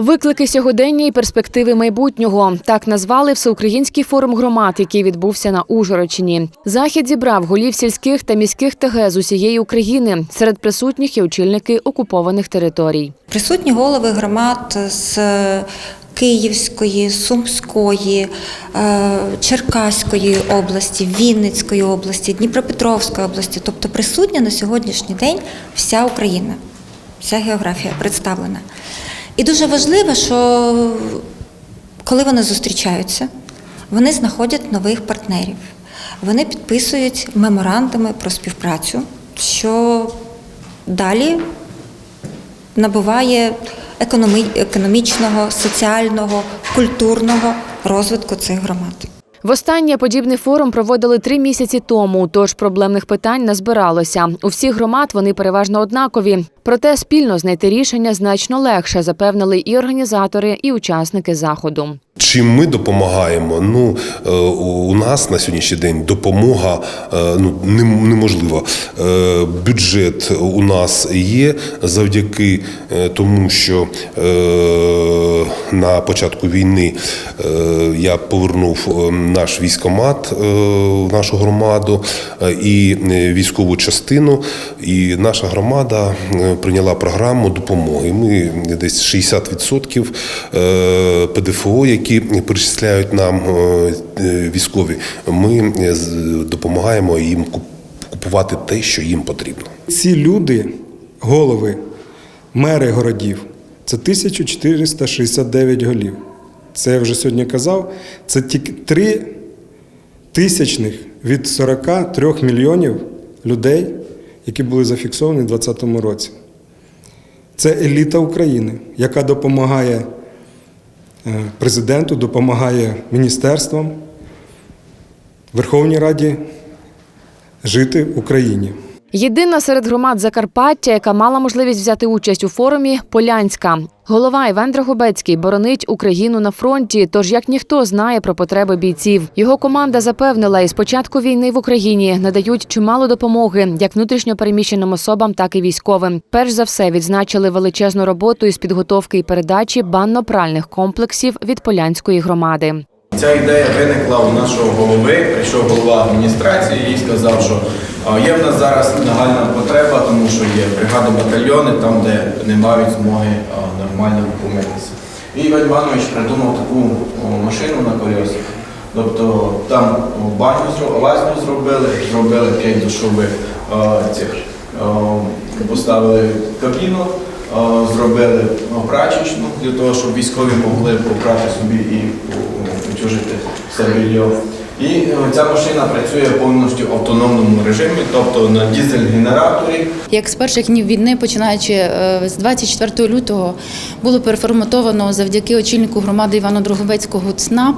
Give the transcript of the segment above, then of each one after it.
Виклики сьогодення і перспективи майбутнього так назвали всеукраїнський форум громад, який відбувся на Ужгородщині. Захід зібрав голів сільських та міських ТГ з усієї України. Серед присутніх є очільники окупованих територій. Присутні голови громад з Київської, Сумської, е, Черкаської області, Вінницької області, Дніпропетровської області. Тобто присутня на сьогоднішній день вся Україна, вся географія представлена. І дуже важливо, що коли вони зустрічаються, вони знаходять нових партнерів. Вони підписують меморандуми про співпрацю, що далі набуває економічного, соціального, культурного розвитку цих громад. Востаннє подібний форум проводили три місяці тому, тож проблемних питань назбиралося. У всіх громад вони переважно однакові. Проте спільно знайти рішення значно легше, запевнили і організатори, і учасники заходу. Чим ми допомагаємо? Ну е, у нас на сьогоднішній день допомога е, ну неможлива. Е, Бюджет у нас є завдяки тому, що на початку війни е, я повернув е, наш військомат е, в нашу громаду і військову частину. І наша громада прийняла програму допомоги. Ми десь 60% е, ПДФО, які перечисляють нам військові, ми допомагаємо їм куп- купувати те, що їм потрібно. Ці люди, голови, мери городів, це 1469 голів. Це я вже сьогодні казав. Це тільки три тисячних від 43 мільйонів людей, які були зафіксовані у 2020 році. Це еліта України, яка допомагає е, президенту, допомагає міністерствам, Верховній Раді жити в Україні. Єдина серед громад Закарпаття, яка мала можливість взяти участь у форумі Полянська. Голова Іван Драгобецький боронить Україну на фронті, тож як ніхто знає про потреби бійців. Його команда запевнила, із початку війни в Україні надають чимало допомоги як внутрішньо переміщеним особам, так і військовим. Перш за все відзначили величезну роботу із підготовки і передачі банно-пральних комплексів від Полянської громади. Ця ідея виникла у нашого голови. Прийшов голова адміністрації і сказав, що є в нас зараз нагальна потреба, тому що є бригади батальйони, там, де не мають змоги нормально помитися. І Іван Іванович придумав таку машину на колесах. Тобто там баню лазню зробили, зробили п'ять душових цих, поставили кабіну, зробили прачечну для того, щоб військові могли попрати собі і утюжити все. І е, ця машина працює повністю в автономному режимі, тобто на дизель-генераторі. Як з перших днів війни, починаючи е, з 24 лютого, було переформатовано завдяки очільнику громади Івану Дроговецького ЦНАП,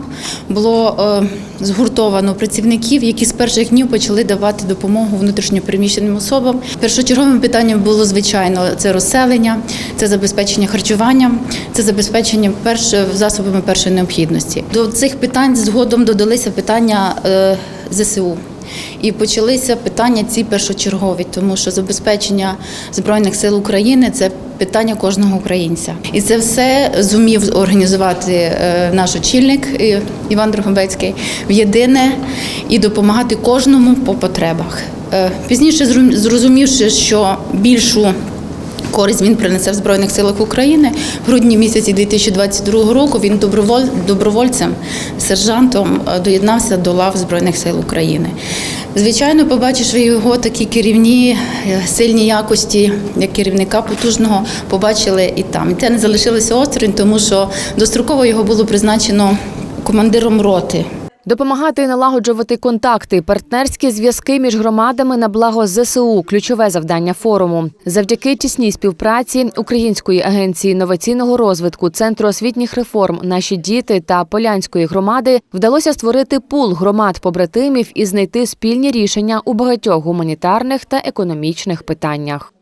було е, згуртовано працівників, які з перших днів почали давати допомогу внутрішньопереміщеним особам. Першочерговим питанням було звичайно це розселення, це забезпечення харчуванням, це забезпечення перш, засобами першої необхідності. До цих питань згодом додалися питання е, ЗСУ. І почалися питання ці першочергові, тому що забезпечення збройних сил України це питання кожного українця, і це все зумів організувати е, наш очільник Іван Дрогобецький в єдине і допомагати кожному по потребах. Е, Пізніше зрозумівши, що більшу Користь він принесе в Збройних силах України. В грудні місяці 2022 року він доброволь, добровольцем, сержантом е, доєднався до лав Збройних сил України. Звичайно, побачивши його такі керівні е, сильні якості, як керівника потужного, побачили і там. І це не залишилося осторонь, тому що достроково його було призначено командиром роти. Допомагати налагоджувати контакти, партнерські зв'язки між громадами на благо ЗСУ ключове завдання форуму. Завдяки тісній співпраці Української агенції інноваційного розвитку, центру освітніх реформ, наші діти та полянської громади вдалося створити пул громад побратимів і знайти спільні рішення у багатьох гуманітарних та економічних питаннях.